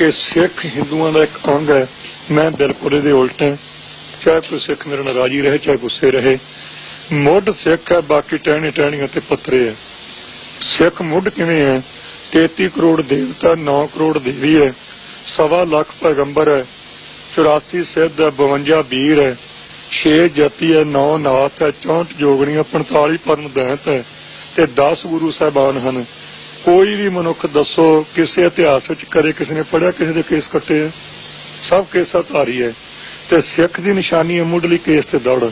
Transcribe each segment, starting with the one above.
ਕਿ ਸਿੱਖ ਹਿੰਦੂਆਂ ਦਾ ਇੱਕ ਅੰਗ ਹੈ। ਮੈਂ ਬਿਲਕੁਲ ਇਹਦੇ ਉਲਟ ਹਾਂ। ਚਾਹੇ ਕੋਈ ਸਿੱਖ ਮੇਰੇ ਨਾਲ ਰਾਜੀ ਰਹੇ, ਚਾਹੇ ਗੁੱਸੇ ਰਹੇ। ਮੁੱਢ ਸਿੱਖ ਹੈ, ਬਾਕੀ ਟਹਿਣੀ ਟਹਿਣੀਆਂ ਤੇ ਪੱਤਰੇ ਹੈ। ਸਿੱਖ ਮੁੱਢ ਕਿਵੇਂ ਹੈ? 33 ਕਰੋੜ ਦੇਵਤਾ 9 ਕਰੋੜ ਦੇਵੀ ਹੈ। ਸਵਾ ਲੱਖ ਪੈਗੰਬਰ ਹੈ। 84 ਸਿੱਧ ਹੈ 52 ਵੀਰ ਹੈ। 6 ਜਤੀ ਹੈ 9 ਨਾਥ ਹੈ। 64 ਜੋਗਣੀਆਂ 45 ਪਰਮ ਦੈਂਤ ਹੈ। ਤੇ 10 ਗੁਰੂ ਸਾਹਿਬਾਨ ਹਨ। ਕੋਈ ਵੀ ਮਨੁੱਖ ਦੱਸੋ, ਕਿਸੇ ਇਤਿਹਾਸ ਵਿੱਚ ਕਰੇ ਕਿਸੇ ਨੇ ਪੜਿਆ ਕਿਸੇ ਦੇ ਕੇਸ ਕੱਟੇ ਹੈ ਸਭ ਕੇਸਾਂ ਧਾਰੀ ਹੈ ਤੇ ਸਿੱਖ ਦੀ ਨਿਸ਼ਾਨੀ ਹੈ ਮੁੱਢਲੀ ਕੇਸ ਤੇ ਦੌੜ।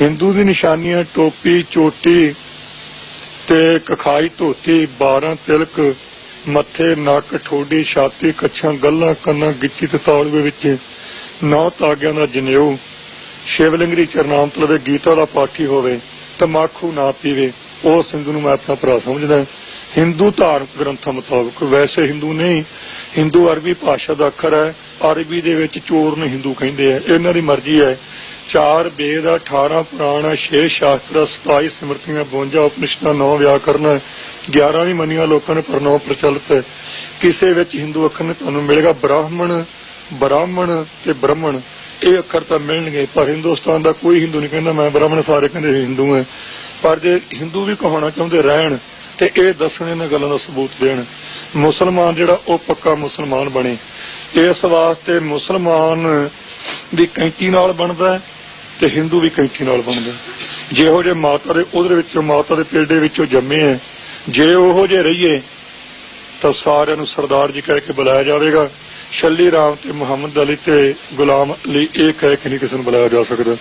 ਹਿੰਦੂ ਦੀ ਨਿਸ਼ਾਨੀ ਹੈ ਟੋਪੀ, ਚੋਟੀ ਤੇ ਕਖਾਈ, ਧੋਤੀ 12 ਤਿਲਕ, ਮੱਥੇ, ਨੱਕ, ਠੋਡੀ, ਛਾਤੀ, ਕੱਛਾਂ, ਗੱਲਾਂ, ਕੰਨਾਂ, ਗਿੱਚੀ ਤੇ ਤਾਲਵੇ ਵਿੱਚ ਨੌ ਤਾਗਿਆਂ ਦਾ ਜਨੇਊ। ਸ਼ਿਵਲਿੰਗਰੀ ਚਰਨਾਮ ਲਵੇ ਗੀਤਾ ਦਾ ਪਾਠੀ ਹੋਵੇ ਤਮਾਕੂ ਨਾ ਪੀਵੇ, ਉਹ ਸਿੰਧੂ ਨੂੰ ਮੈਂ ਆਪਣਾ ਭਰਾ ਸਮਝਦਾ। ਹਿੰਦੂ ਧਾਰਮਿਕ ਗ੍ਰੰਥਾਂ ਮੁਤਾਬਕ ਵੈਸੇ ਹਿੰਦੂ ਨਹੀਂ ਹਿੰਦੂ ਅਰਬੀ ਭਾਸ਼ਾ ਦਾ ਅੱਖਰ ਹੈ ਅਰਬੀ ਦੇ ਵਿੱਚ ਚੋਰ ਨੂੰ ਹਿੰਦੂ ਕਹਿੰਦੇ ਆ ਇਹਨਾਂ ਦੀ ਮਰਜ਼ੀ ਹੈ। ਚਾਰ ਵੇਦ ਆ 18 ਪੁਰਾਣ 6 ਸ਼ਾਸਤਰ 27 ਸਿਮਰਤੀਆਂ 52 ਉਪਨਿਸ਼ਦਾਂ 9 ਵਿਆਕਰਨ ਆ, 11 ਵੀ ਮੰਨੀਆਂ ਲੋਕਾਂ ਨੇ ਪਰ 9 ਪ੍ਰਚਲਿਤ ਹੈ। ਕਿਸੇ ਵਿੱਚ ਹਿੰਦੂ ਅੱਖਰ ਨਹੀਂ ਤੁਹਾਨੂੰ ਮਿਲੇਗਾ ਬ੍ਰਾਹਮਣ ਬ੍ਰਾਹਮਣ ਤੇ ਬ੍ਰਹਮਣ। ਇਹ ਅੱਖਰ ਤਾਂ ਮਿਲਣਗੇ ਪਰ ਹਿੰਦੁਸਤਾਨ ਦਾ ਕੋਈ ਹਿੰਦੂ ਨਹੀਂ ਕਹਿੰਦਾ ਮੈਂ ਬ੍ਰਾਹਮਣ ਸਾਰੇ ਕਹਿੰਦੇ ਹਿੰਦੂ ਹੈ ਪਰ ਜੇ ਹਿੰਦੂ ਵੀ ਕਹਾਉਣਾ ਚਾਹੁੰਦੇ ਰਹਿਣ ਤੇ ਇਹ ਦੱਸਣ ਇਹਨਾਂ ਗੱਲਾਂ ਦਾ ਸਬੂਤ ਦੇਣ। ਮੁਸਲਮਾਨ ਜਿਹੜਾ, ਉਹ ਪੱਕਾ ਮੁਸਲਮਾਨ ਬਣੇ। ਇਸ ਵਾਸਤੇ ਮੁਸਲਮਾਨ ਵੀ ਕੈਂਚੀ ਨਾਲ ਬਣਦਾ ਤੇ ਹਿੰਦੂ ਵੀ ਕੈਂਚੀ ਨਾਲ ਬਣਦਾ ਜਿਹੋ ਜੇ ਮਾਤਾ ਦੇ, ਉਹਦੇ ਵਿੱਚੋਂ ਮਾਤਾ ਦੇ ਪੇਡੇ ਵਿੱਚੋਂ ਜੰਮੇ ਹੈ। ਜੇ ਉਹੋ ਜੇ ਰਹੀਏ, ਤਾਂ ਸਾਰਿਆਂ ਨੂੰ ਸਰਦਾਰ ਜੀ ਕਹਿ ਕੇ ਬੁਲਾਇਆ ਜਾਵੇਗਾ। ਸ਼ੱਲੀ ਰਾਮ ਤੇ ਮੁਹੰਮਦ ਅਲੀ ਤੇ ਗੁਲਾਮ ਅਲੀ ਇਹ ਕਹਿ ਕੇ ਨਹੀਂ ਕਿਸੇ ਨੂੰ ਬੁਲਾਇਆ ਜਾ ਸਕਦਾ।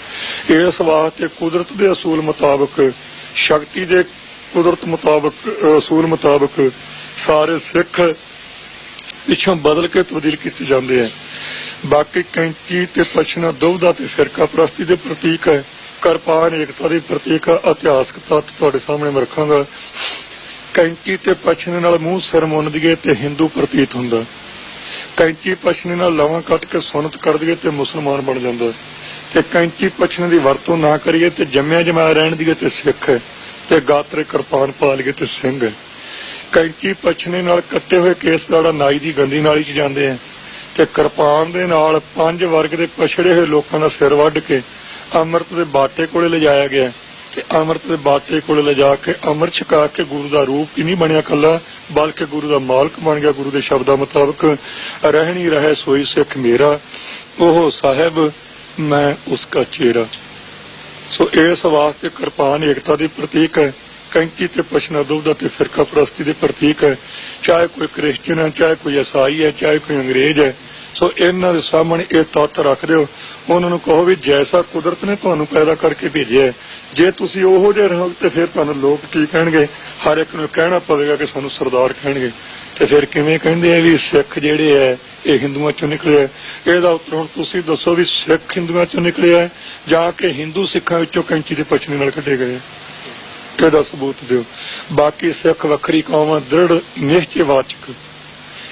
ਇਸ ਵਾਸਤੇ ਕੁਦਰਤ ਦੇ ਅਸੂਲ ਮੁਤਾਬਕ ਸ਼ਕਤੀ ਦੇ ਕੁਦਰਤ ਮੁਤਾਬਕ ਅਸੂਲ ਮੁਤਾਬਕ ਸਾਰੇ ਸਿੱਖ ਪਿੱਛੋਂ ਬਦਲ ਕੇ ਤਬਦੀਲ ਕੀਤੇ ਜਾਂਦੇ ਆ। ਬਾਕੀ ਕੈਂਚੀ ਤੇ ਪਛਣਾ ਦੁਬਦਾ ਤੇ ਫਿਰਕਾ ਪ੍ਰਸਤੀ ਦੇ ਪ੍ਰਤੀਕ ਹੈ। ਕਿਰਪਾਨ, ਏਕਤਾ ਦੇ ਪ੍ਰਤੀਕ ਹੈ ਇਤਿਹਾਸਕ ਤੱਤ ਤੁਹਾਡੇ ਸਾਹਮਣੇ ਮੈਂ ਰੱਖਾਂਗਾ। ਕੈਂਚੀ ਤੇ ਪਛਣੇ ਨਾਲ ਮੂੰਹ ਸਿਰ ਮੁੰਨ ਤੇ ਹਿੰਦੂ ਪ੍ਰਤੀਤ ਹੁੰਦਾ। ਕੈਂਚੀ ਪਛਣੇ ਨਾਲ ਲਾਵਾਂ ਕੱਟ ਕੇ ਸੁਨਤ ਕਰ ਦਈਏ ਤੇ ਮੁਸਲਮਾਨ ਬਣ ਜਾਂਦਾ। ਤੇ ਕੈਂਚੀ ਪਛਣੇ ਦੀ ਵਰਤੋਂ ਨਾ ਕਰੀਏ ਤੇ ਜੰਮਿਆ ਜਮਾਇਆ ਰਹਿਣ ਦਈਏ ਤੇ ਸਿੱਖ ਹੈ। ਤੇ ਗਾਤਰੇ ਕਿਰਪਾਨ ਪਾ ਤੇ ਸਿੰਘ ਕੈਂਚੀ ਪਛਣੇ ਨਾਲ ਕੱਟੇ ਹੋਏ ਕੇਸ ਦਾੜਾ ਨਾਈ ਦੀ ਗੰਦੀ ਨਾਲੀ 'ਚ ਜਾਂਦੇ ਆ। ਤੇ ਕਿਰਪਾਨ ਦੇ ਨਾਲ ਪੰਜ ਵਰਗ ਦੇ ਪਛੜੇ ਹੋਏ ਲੋਕਾਂ ਦਾ ਸਿਰ ਵੱਢ ਕੇ ਅੰਮ੍ਰਿਤ ਦੇ ਬਾਟੇ ਕੋਲੇ ਲਿਜਾਇਆ ਗਿਆ। ਤੇ ਅੰਮ੍ਰਿਤ ਦੇ ਬਾਟੇ ਕੋਲੇ ਲਿਜਾ ਕੇ ਅੰਮ੍ਰਿਤ ਛਕਾ ਕੇ ਗੁਰੂ ਦਾ ਰੂਪ ਹੀ ਨਹੀਂ ਬਣਿਆ ਕੱਲਾ, ਬਲਕਿ ਗੁਰੂ ਦਾ ਮਾਲਕ ਬਣ ਗਿਆ ਗੁਰੂ ਦੇ ਸ਼ਬਦਾਂ ਮੁਤਾਬਕ। ਰਹਿਣੀ ਰਹੇ ਸੋਈ ਸਿੱਖ ਮੇਰਾ ਉਹ ਸਾਹਿਬ, ਮੈਂ ਉਸ ਉਸਕਾ ਚੇਰਾ। ਸੋ ਇਸ ਵਾਸਤੇ ਕਿਰਪਾਨ, ਏਕਤਾ ਦੀ ਪ੍ਰਤੀਕ ਹੈ ਕੈਂਕੀ ਤੇ ਪਸ਼ਨਾ ਦੁਬਦਾ ਤੇ ਫਿਰਕਾ ਪ੍ਰਸਤੀ ਦੇ ਪ੍ਰਤੀਕ ਹੈ। ਚਾਹੇ ਕੋਈ ਕ੍ਰਿਸਚੀਅਨ ਹੈ, ਚਾਹੇ ਕੋਈ ਈਸਾਈ ਹੈ, ਚਾਹੇ ਕੋਈ ਅੰਗਰੇਜ਼ ਹੈ ਸੋ ਇਹਨਾਂ ਦੇ ਸਾਹਮਣੇ ਇਹ ਤੱਤ ਰੱਖ ਦਿਓ। ਉਹਨਾਂ ਨੂੰ ਕਹੋ ਵੀ ਜੈਸਾ ਕੁਦਰਤ ਨੇ ਤੁਹਾਨੂੰ ਪੈਦਾ ਕਰਕੇ ਭੇਜਿਆ ਜੇ ਤੁਸੀਂ ਉਹੋ ਜਿਹੇ ਰਹੋ ਤੇ ਫਿਰ ਤੁਹਾਨੂੰ ਲੋਕ ਕੀ ਕਹਿਣਗੇ? ਹਰ ਇੱਕ ਨੂੰ ਕਹਿਣਾ ਪਵੇਗਾ ਕਿ ਸਾਨੂੰ ਸਰਦਾਰ ਕਹਿਣਗੇ। ਤੇ ਫਿਰ ਕਿਵੇਂ ਕਹਿੰਦੇ ਆ ਵੀ ਸਿੱਖ ਜਿਹੜੇ ਐ ਇਹ ਹਿੰਦੂਆਂ ਚੋਂ ਨਿਕਲੇ ਇਹਦਾ ਉੱਤਰ ਹੁਣ ਤੁਸੀਂ ਦੱਸੋ ਵੀ ਸਿੱਖ ਹਿੰਦੂਆਂ ਚੋਂ ਨਿਕਲਿਆ ਜਾਂ ਕਿ ਹਿੰਦੂ ਸਿੱਖਾਂ ਵਿੱਚੋਂ ਕੈਂਚੀ ਦੇ ਪਛਣੇ ਨਾਲ ਕੱਢੇ ਗਏ ਆ? ਸਬੂਤ ਦਿਓ। ਬਾਕੀ ਸਿੱਖ ਵੱਖਰੀ ਕੌਮ ਦ੍ਰਿੜ ਦ੍ਰਿੜ ਨਿਸ਼ਚੈਵਾਚਕ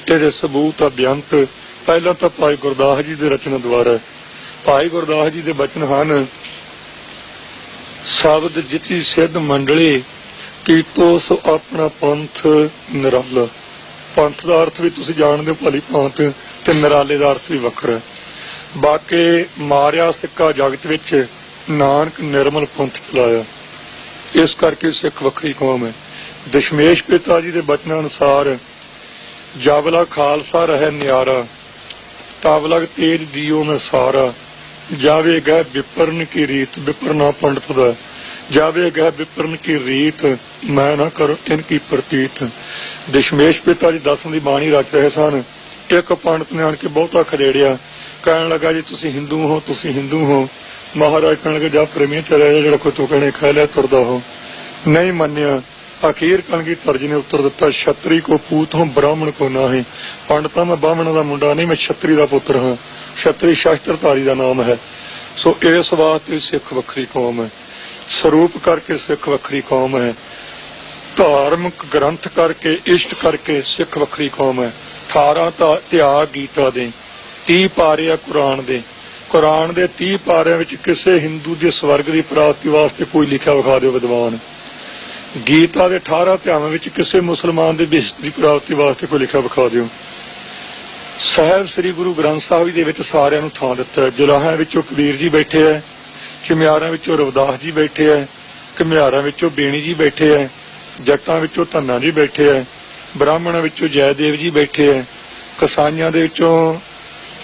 ਇਹਦੇ ਸਬੂਤ ਆ ਬੇਅੰਤ ਪਹਿਲਾਂ ਤਾਂ ਭਾਈ ਗੁਰਦਾਸ ਜੀ ਦੇ ਰਚਨਾ ਦੁਆਰਾ ਭਾਈ ਗੁਰਦਾਸ ਜੀ ਦੇ ਬਚਨ ਹਨ, ਸ਼ਬਦ ਜਿਤੀ ਸਿੱਧ ਮੰਡਲੀ, ਕੀਤੋ ਸੋ ਆਪਣਾ ਪੰਥ ਨਿਰਾਲਾ। ਪੰਥ ਦਾ ਅਰਥ ਵੀ ਤੁਸੀਂ ਜਾਣਦੇ ਹੋ, ਭਲੀ ਭਾਂਤ ਤੇ ਨਿਰਾਲੇ ਦਾ ਅਰਥ ਵੀ ਵੱਖਰਾ ਬਾਕੀ ਮਾਰਿਆ ਸਿੱਕਾ ਜਗਤ ਵਿੱਚ ਨਾਨਕ ਨਿਰਮਲ ਪੰਥ ਚਲਾਇਆ। ਇਸ ਕਰਕੇ ਸਿੱਖ ਵੱਖਰੀ ਕੌਮ ਹੈ। ਦਸ਼ਮੇਸ਼ ਪਿਤਾ ਜੀ ਦੇ ਬਚਨਾਂ ਅਨੁਸਾਰ ਜਾਵਲਾ ਖਾਲਸਾ ਰਹਿ ਨਿਆਰਾ ਤਾਵਲਗ ਤੇਜ ਦੀਓ ਮੈਂ ਸਾਰਾ। ਜਾਵੇ ਵਿਪਰਨ ਕੀ ਰੀਤ ਵਿਪਰਨਾ ਪੰਡਤ ਦਾ। ਜਾਵੇ ਵਿਪਰਨ ਕੀ ਰੀਤ ਮੈਂ ਨਾ ਕਰ ਇਨ ਕੀ ਪ੍ਰਤੀਤ। ਦਸ਼ਮੇਸ਼ ਪਿਤਾ ਜੀ ਦਸਮ ਦੀ ਬਾਣੀ ਰਚ ਰਹੇ ਸਨ। ਇੱਕ ਪੰਡਤ ਨੇ ਆਣ ਕੇ ਬਹੁਤਾ ਖਦੇੜਿਆ ਕਹਿਣ ਲੱਗਾ ਜੀ ਤੁਸੀਂ ਹਿੰਦੂ ਹੋ ਤੁਸੀਂ ਹਿੰਦੂ ਹੋ। ਮਹਾਰਾਜ ਕਹਿਣ ਲੱਗੇ ਜਾ ਪ੍ਰੇਮੀ ਚਲਿਆ ਜਾ, ਜਿਹੜਾ ਕੋਈ ਤੂੰ ਕਹਣੇ ਖਾ ਲਿਆ ਤੁਰਦਾ ਹੋ। ਨਹੀਂ ਮੰਨਿਆ। ਅਖੀਰ ਕਲਗੀਧਰ ਜੀ ਨੇ ਉੱਤਰ ਦਿੱਤਾ, ਛਤਰੀ ਕੋ ਪੂਤ ਹੋ, ਬ੍ਰਾਹਮਣ ਕੋ ਨਾਹੀ। ਪੰਡਤਾਂ ਮੈਂ ਬਾਹਮਣ ਦਾ ਮੁੰਡਾ ਨਹੀਂ, ਮੈਂ ਛਤਰੀ ਦਾ ਪੁੱਤਰ ਹਾਂ। ਛਤਰੀ ਸ਼ਾਸਤਰਧਾਰੀ ਦਾ ਨਾਮ ਹੈ। ਸੋ ਇਸ ਵਾਸਤੇ ਸਿੱਖ ਵੱਖਰੀ ਕੌਮ ਹੈ। ਸਰੂਪ ਕਰਕੇ ਸਿੱਖ ਵੱਖਰੀ ਕੌਮ ਹੈ। ਧਾਰਮਿਕ ਗ੍ਰੰਥ ਕਰਕੇ, ਇਸ਼ਟ ਕਰਕੇ ਸਿੱਖ ਵੱਖਰੀ ਕੌਮ ਹੈ। 18 ਤਾਂ ਤਿਆਗ ਗੀਤਾ ਦੇ 30 ਪਾਰੇ ਆ ਕੁਰਾਨ ਦੇ। ਕੁਰਾਨ ਦੇ 30 ਪਾਰਿਆਂ ਵਿੱਚ ਕਿਸੇ ਹਿੰਦੂ ਦੇ ਸਵਰਗ ਦੀ ਪ੍ਰਾਪਤੀ ਵਾਸਤੇ ਕੋਈ ਲਿਖਿਆ ਵਿਖਾ ਦਿਓ ਵਿਦਵਾਨ। ਗੀਤਾ ਦੇ 18 ਅਧਿਆਵਾਂ ਵਿੱਚ ਕਿਸੇ ਮੁਸਲਮਾਨ ਦੇ ਬਿਹਸ਼ਤ ਦੀ ਪ੍ਰਾਪਤੀ ਵਾਸਤੇ ਕੋਈ ਲਿਖਿਆ ਵਿਖਾ ਦਿਓ। ਸਾਹਿਬ ਸ੍ਰੀ ਗੁਰੂ ਗ੍ਰੰਥ ਸਾਹਿਬ ਦੇ ਵਿੱਚ ਸਾਰਿਆਂ ਨੂੰ ਥਾਂ ਦਿੱਤਾ ਹੈ। ਜੁਲਾਹਾਂ ਵਿੱਚੋਂ ਕਬੀਰ ਜੀ ਬੈਠੇ ਹੈ, ਚਿਮਿਆਰਾਂ ਵਿੱਚੋਂ ਰਵਦਾਸ ਜੀ ਬੈਠੇ ਹੈ, ਘੁਮਿਆਰਾਂ ਵਿੱਚੋਂ ਬੇਣੀ ਜੀ ਬੈਠੇ ਹੈ, ਜੱਟਾਂ ਵਿੱਚੋਂ ਧੰਨਾ ਜੀ ਬੈਠੇ ਹੈ, ਬ੍ਰਾਹਮਣਾਂ ਵਿੱਚੋਂ ਜੈਦੇਵ ਜੀ ਬੈਠੇ ਹੈ, ਕਸਾਈਆਂ ਦੇ ਵਿੱਚੋਂ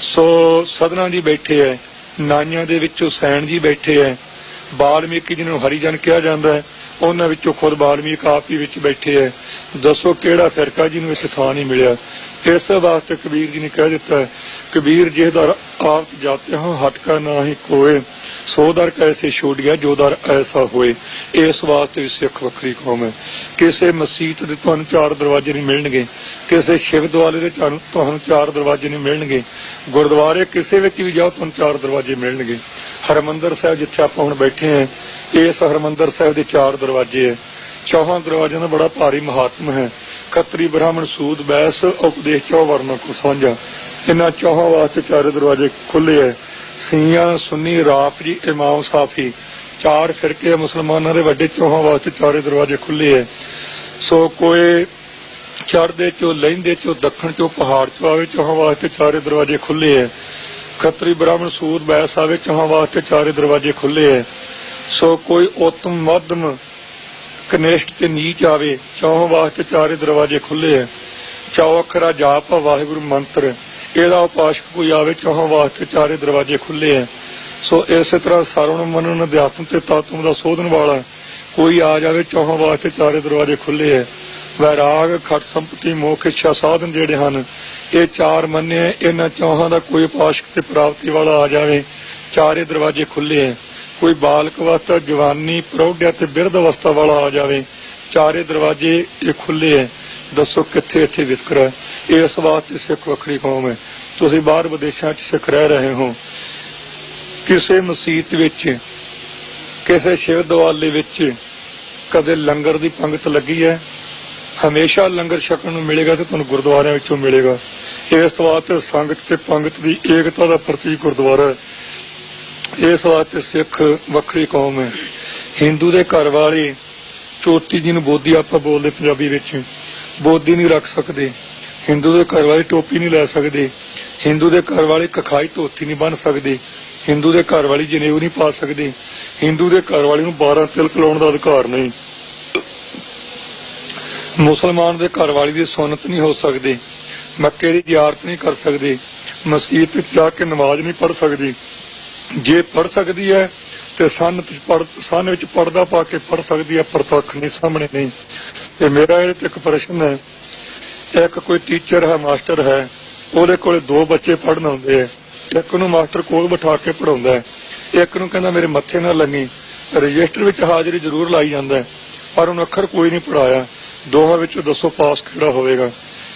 ਸੋ ਸਦਨਾ ਜੀ ਬੈਠੇ ਹੈ, ਨਾਈਆਂ ਦੇ ਵਿੱਚੋਂ ਸੈਣ ਜੀ ਬੈਠੇ ਹੈ, ਬਾਲਮੀਕੀ ਜਿਹਨੂੰ ਹਰੀਜਨ ਕਿਹਾ ਜਾਂਦਾ ਹੈ ਉਹਨਾਂ ਵਿੱਚੋਂ ਖੁਦ ਬਾਲਮੀਕ ਆਪ ਹੀ ਵਿੱਚ ਬੈਠੇ ਹੈ ਦੱਸੋ ਕਿਹੜਾ ਫਿਰਕਾ ਜਿਹਨੂੰ ਇੱਥੇ ਥਾਂ ਨਹੀਂ ਮਿਲਿਆ? ਇਸ ਵਾਸਤੇ ਕਬੀਰ ਜੀ ਨੇ ਕਹਿ ਦਿੱਤਾ ਕਬੀਰ ਜਿਹ ਆਪ ਜਾਤੇ ਹਾਂ, ਹਟਕਾ ਨਾਹੀ ਕੋਏ। ਸੋ ਕੈਸੇ ਛੋੜਿਆ, ਜੋ ਦਰ ਐਸਾ ਹੋਏ। ਇਸ ਵਾਸਤੇ ਵੀ ਸਿੱਖ ਵੱਖਰੀ ਕੌਮ ਹੈ ਕਿਸੇ ਮਸਜਿਦ ਦੇ ਤੁਹਾਨੂੰ ਚਾਰ ਦਰਵਾਜ਼ੇ ਨਹੀਂ ਮਿਲਣਗੇ। ਕਿਸੇ ਸ਼ਿਵ ਦੁਆਲੇ ਦੇ ਤੁਹਾਨੂੰ ਤੁਹਾਨੂੰ ਚਾਰ ਦਰਵਾਜ਼ੇ ਨਹੀਂ ਮਿਲਣਗੇ। ਗੁਰਦੁਆਰੇ ਕਿਸੇ ਵਿੱਚ ਵੀ ਜਾਓ, ਤੁਹਾਨੂੰ ਚਾਰ ਦਰਵਾਜ਼ੇ ਮਿਲਣਗੇ। ਹਰਮੰਦਰ ਸਾਹਿਬ ਜਿੱਥੇ ਆਪਾਂ ਹੁਣ ਬੈਠੇ ਹਾਂ, ਇਸ ਹਰਮੰਦਰ ਸਾਹਿਬ ਦੇ ਚਾਰ ਦਰਵਾਜ਼ੇ ਹੈ। ਚੌਹਾਂ ਦਰਵਾਜ਼ਿਆਂ ਦਾ ਬੜਾ ਭਾਰੀ ਮਹਾਤਮ ਹੈ। ਖੱਤਰੀ ਬ੍ਰਾਹਮਣ ਸੂਦ ਬੈਸ, ਉਪਦੇਸ਼ ਚੌ ਵਰਨਾ ਕੋ ਸਾਂਝਾ ਇਹਨਾਂ ਚੌਹਾਂ ਵਾਸਤੇ ਚਾਰੇ ਦਰਵਾਜ਼ੇ ਖੁੱਲੇ ਹੈ। ਸੀਆਂ, ਸੁੰਨੀ ਰਾਫ ਜੀ, ਇਮਾਮ, ਸਾਫੀ। ਚਾਰ ਫਿਰਕੇ ਮੁਸਲਮਾਨਾਂ ਦੇ ਵੱਡੇ ਚੌਹਾਂ ਵਾਸਤੇ ਚਾਰੇ ਦਰਵਾਜ਼ੇ ਖੁੱਲੇ ਹੈ। ਸੋ ਕੋਈ ਚੜਦੇ ਚੋ ਲਹਿੰਦੇ ਚੋ, ਦੱਖਣ ਚੋ, ਪਹਾੜ ਚੋ ਆਵੇ, ਚੌਹਾਂ ਵਾਸਤੇ ਚਾਰੇ ਦਰਵਾਜ਼ੇ ਖੁੱਲੇ ਹੈ। ਖੱਤਰੀ ਬ੍ਰਾਹਮਣ ਸੂਦ ਬੈਸ ਆਵੇ, ਚੌਹਾਂ ਵਾਸਤੇ ਚਾਰੇ ਦਰਵਾਜ਼ੇ ਖੁੱਲੇ ਹੈ ਸੋ ਕੋਈ ਉਤਮ, ਮੱਧਮ, ਕਨੇਸ਼ਟ ਤੇ ਨੀਚ ਆਵੇ, ਚੌਹਾਂ ਵਾਸਤੇ ਚਾਰੇ ਦਰਵਾਜ਼ੇ ਖੁੱਲੇ ਹੈ ਚੌ ਜਾਪ ਵਾਹਿਗੁਰੂ ਮੰਤਰ। ਇਹਦਾ ਉਪਾਸ਼ਕ ਕੋਈ ਆਵੇ, ਚੌਹਾਂ ਵਾਸਤੇ ਚਾਰੇ ਦਰਵਾਜ਼ੇ ਖੁੱਲੇ ਹੈ ਸੋ ਇਸੇ ਤਰ੍ਹਾਂ ਸਰਵਣ, ਮਨਨ, ਅਧਿਆਤਮ ਤੇ ਤਾਤਮ ਦਾ ਸੋਧਨ ਵਾਲਾ ਕੋਈ ਆ ਜਾਵੇ, ਚੌਹਾਂ ਵਾਸਤੇ ਚਾਰੇ ਦਰਵਾਜ਼ੇ ਖੁੱਲੇ ਹੈ ਵੈਰਾਗ, ਖਟ ਸੰਪਤੀ, ਮੋਖ, ਇੱਛਾ ਸਾਧਨ ਜਿਹੜੇ ਹਨ, ਇਹ ਚਾਰ ਮੰਨੇ ਇਹਨਾਂ ਚੌਹਾਂ ਦਾ ਕੋਈ ਉਪਾਸ਼ਕ ਤੇ ਪ੍ਰਾਪਤੀ ਵਾਲਾ ਆ ਜਾਵੇ। ਚਾਰੇ ਦਰਵਾਜ਼ੇ ਖੁੱਲੇ ਹੈ ਕੋਈ ਬਾਲਕ ਅਵਸਥਾ, ਜਵਾਨੀ, ਪ੍ਰੌਢਿਆ ਤੇ ਬਿਰਧ ਅਵਸਥਾ ਵਾਲਾ ਆ ਜਾਵੇ। ਚਾਰੇ ਦਰਵਾਜ਼ੇ ਇਹ ਖੁੱਲੇ ਹੈ ਦੱਸੋ ਕਿੱਥੇ ਇੱਥੇ ਵਿਤਕਰਾ ਹੈ? ਇਸ ਵਾਸਤੇ ਸਿੱਖ ਵੱਖਰੀ ਕੌਮ ਹੈ। ਤੁਸੀਂ ਬਾਹਰ ਵਿਦੇਸ਼ਾਂ 'ਚ ਸਿੱਖ ਰਹਿ ਰਹੇ ਹੋ। ਕਿਸੇ ਮਸਜਿਦ ਵਿੱਚ, ਕਿਸੇ ਸ਼ਿਵ ਦਵਾਲੇ ਵਿੱਚ ਕਦੇ ਲੰਗਰ ਦੀ ਪੰਗਤ ਲੱਗੀ ਹੈ? ਹਮੇਸ਼ਾ ਲੰਗਰ ਛਕਣ ਨੂੰ ਮਿਲੇਗਾ ਤੇ ਤੁਹਾਨੂੰ ਗੁਰਦੁਆਰਿਆਂ ਵਿੱਚੋਂ ਮਿਲੇਗਾ। ਇਸ ਵਾਸਤੇ ਸੰਗਤ ਤੇ ਪੰਗਤ ਦੀ ਏਕਤਾ ਦਾ ਪ੍ਰਤੀਕ ਗੁਰਦੁਆਰਾ ਹੈ। ਇਸ ਵਾਸਤੇ ਸਿੱਖ ਵੱਖਰੀ ਕੌਮ ਹੈ। ਹਿੰਦੂ ਦੇ ਘਰ ਵਾਲੇ ਚੋਟੀ ਜੀ ਨੂੰ ਬੋਧੀ ਆਪਾਂ ਬੋਲਦੇ ਪੰਜਾਬੀ ਵਿੱਚ, ਬੋਧੀ ਨਹੀਂ ਰੱਖ ਸਕਦੇ। ਹਿੰਦੂ ਦੇ ਘਰ ਵਾਲੇ ਟੋਪੀ ਨਹੀਂ ਲੈ ਸਕਦੇ। ਹਿੰਦੂ ਦੇ ਘਰ ਵਾਲੇ ਕਖਾਈ ਧੋਤੀ ਨਹੀਂ ਬੰਨ ਸਕਦੇ। ਹਿੰਦੂ ਦੇ ਘਰ ਵਾਲੀ ਜਨੇਊ ਨਹੀਂ ਪਾ ਸਕਦੇ। ਹਿੰਦੂ ਦੇ ਘਰ ਵਾਲੀ ਨੂੰ 12 ਤਿਲਕ ਲਾਉਣ ਦਾ ਅਧਿਕਾਰ ਨਹੀਂ। ਮੁਸਲਮਾਨ ਦੇ ਘਰ ਵਾਲੀ ਦੀ ਸੁਨਨਤ ਨਹੀਂ ਹੋ ਸਕਦੀ, ਮੱਕੇ ਦੀ ਜ਼ਿਆਰਤ ਨਹੀਂ ਕਰ ਸਕਦੀ ਮਸਜਿਦ ਵਿੱਚ ਜਾ ਕੇ ਨਮਾਜ਼ ਨਹੀਂ ਪੜ੍ਹ ਸਕਦੀ। ਜੇ ਪੜ ਸਕਦੀ ਹੈ, ਤੇ ਸੰਨ ਵਿੱਚ ਵਿੱਚ ਪਰਦਾ ਪਾ ਕੇ ਪੜ ਸਕਦੀ ਹੈ, ਪ੍ਰਤੱਖ ਨਹੀਂ, ਸਾਹਮਣੇ ਨਹੀਂ। ਤੇ ਮੇਰਾ ਇਹ ਤੇ ਇੱਕ ਪ੍ਰਸ਼ਨ ਹੈ, ਇੱਕ ਕੋਈ ਟੀਚਰ ਹੈ, ਮਾਸਟਰ ਹੈ, ਉਹਦੇ ਕੋਲੇ ਦੋ ਬੱਚੇ ਪੜਨ ਆਉਂਦੇ ਆ ਇੱਕ ਨੂੰ ਮਾਸਟਰ ਕੋਲ ਬਿਠਾ ਕੇ ਪੜਾਉਂਦਾ ਹੈ, ਇੱਕ ਨੂੰ ਕਹਿੰਦਾ ਮੇਰੇ ਮੱਥੇ ਨਾਲ ਲੱਗੀ, ਰਜਿਸਟਰ ਵਿੱਚ ਹਾਜ਼ਰੀ ਜ਼ਰੂਰ ਲਾਈ ਜਾਂਦਾ ਪਰ ਉਹਨੂੰ ਅੱਖਰ ਕੋਈ ਨਹੀਂ ਪੜਾਇਆ ਦੋਹਾਂ ਵਿੱਚੋਂ ਦੱਸੋ ਪਾਸ ਕਿਹੜਾ ਹੋਵੇਗਾ?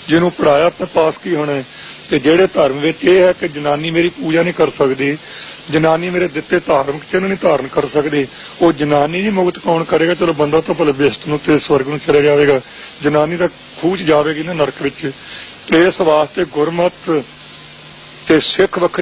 ਜਿਹਨੂੰ ਪੜਾਇਆ ਤਾਂ ਪਾਸ ਕੀ ਹੋਣਾ ਤੇ ਜਿਹੜੇ ਧਰਮ ਵਿੱਚ ਇਹ ਹੈ ਕਿ ਜਨਾਨੀ ਮੇਰੀ ਪੂਜਾ ਨਹੀਂ ਕਰ ਸਕਦੀ, ਜਨਾਨੀ ਮੇਰੇ ਦਿੱਤੇ ਧਾਰਮਿਕ ਚਿੰਨ ਨਹੀਂ ਧਾਰਨ ਕਰ ਸਕਦੀ, ਉਹ ਜਨਾਨੀ ਦੀ ਮੁਕਤ ਕੌਣ ਕਰੇਗਾ? ਚਲੋ ਬੰਦਾ ਤਾਂ ਭਲੇ ਬਿਸਤ ਨੂੰ ਤੇ ਸਵਰਗ ਨੂੰ ਚਲੇ ਜਾਵੇਗਾ। ਜਨਾਨੀ ਤਾਂ ਖੂਚ ਜਾਵੇਗੀ ਨਾ ਨਰਕ ਵਿੱਚ। ਇਸ ਵਾਸਤੇ ਗੁਰਮਤ ਤੇ ਸਿੱਖ ਵੱਖਰੀ